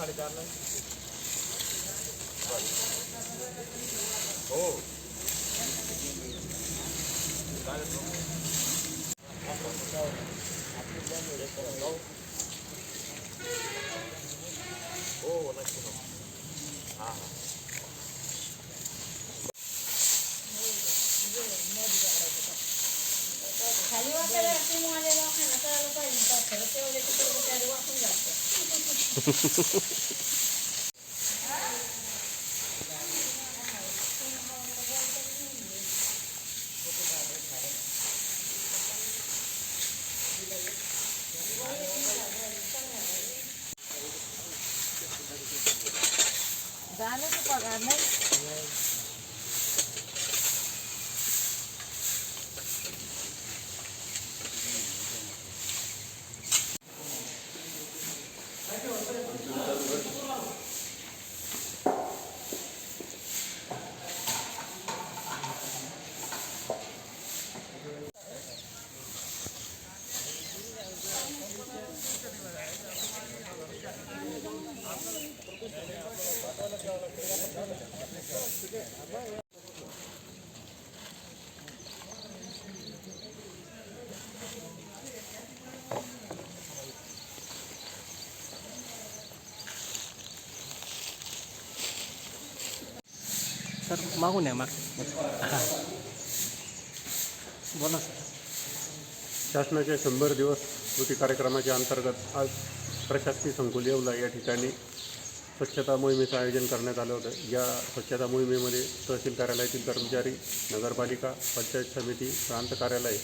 साडेचारला हो चालेल मग. हो नक्की हो हां हां खाली वाकायला टीम वाले लोकांना कळायला पाहिजे का खरं तेवढे तिकडे बिचारे पगार नाही। सर मागून या माग बोला सर. शासनाच्या शंभर दिवस कृती कार्यक्रमाच्या अंतर्गत आज प्रशासकीय संकुल येवला या ठिकाणी स्वच्छता मोहिमेचं आयोजन करण्यात आलं होतं. या स्वच्छता मोहिमेमध्ये तहसील कार्यालयातील कर्मचारी नगरपालिका पंचायत समिती प्रांत कार्यालय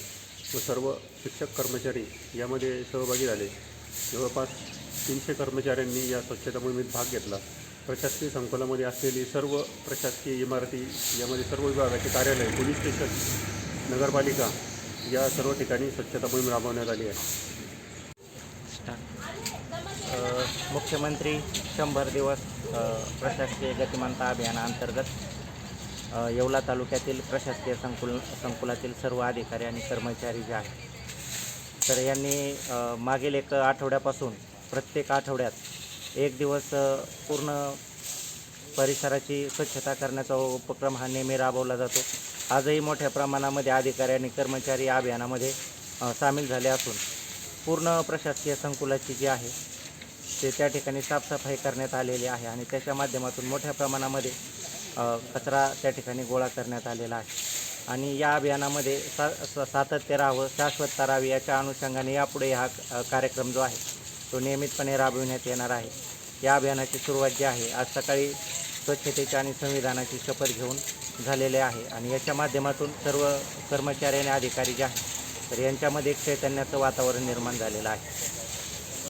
व सर्व शिक्षक कर्मचारी यामध्ये सहभागी झाले. जवळपास तीनशे कर्मचाऱ्यांनी या स्वच्छता मोहिमेत भाग घेतला. प्रशासकीय संकुलामध्ये असलेली सर्व प्रशासकीय इमारती यामध्ये सर्व विभागाचे कार्यालय पोलीस स्टेशन नगरपालिका या सर्व ठिकाणी स्वच्छता मोहीम राबवण्यात आली आहे. अ, मुख्यमंत्री शंभर दिवस प्रशासकीय गतिमानता अभियानाअंतर्गत येवला तालुक्यातील प्रशासकीय संकुल संकुलातील सर्व अधिकारी आणि कर्मचारी जे आहेत तर यांनी मागील एक आठवड्यापासून प्रत्येक आठवड्यात एक दिवस पूर्ण परिसराची स्वच्छता करण्याचा उपक्रम हा नेहमी राबवला जातो. आजही मोठ्या प्रमाणामध्ये अधिकारी आणि कर्मचारी या अभियानामध्ये सामील झाले असून पूर्ण प्रशासकीय संकुलाची जी आहे ते त्या ठिकाणी साफसफाई करण्यात आलेली आहे आणि त्याच्या माध्यमातून मोठ्या प्रमाणामध्ये कचरा त्या ठिकाणी गोळा करण्यात आलेला आहे. आणि या अभियानामध्ये सा सातत्य राहावं शाश्वतता राहावी याच्या अनुषंगाने यापुढे हा कार्यक्रम जो आहे तो नियमितपणे राबविण्यात येणार आहे. या अभियानाची सुरुवात जी आहे आज सकाळी स्वच्छतेची आणि संविधानाची शपथ घेऊन झालेले आहे. आणि याच्या माध्यमातून सर्व कर्मचारी आणि अधिकारी जे आहेत तर यांच्यामध्ये एक चैतन्याचं वातावरण निर्माण झालेलं आहे.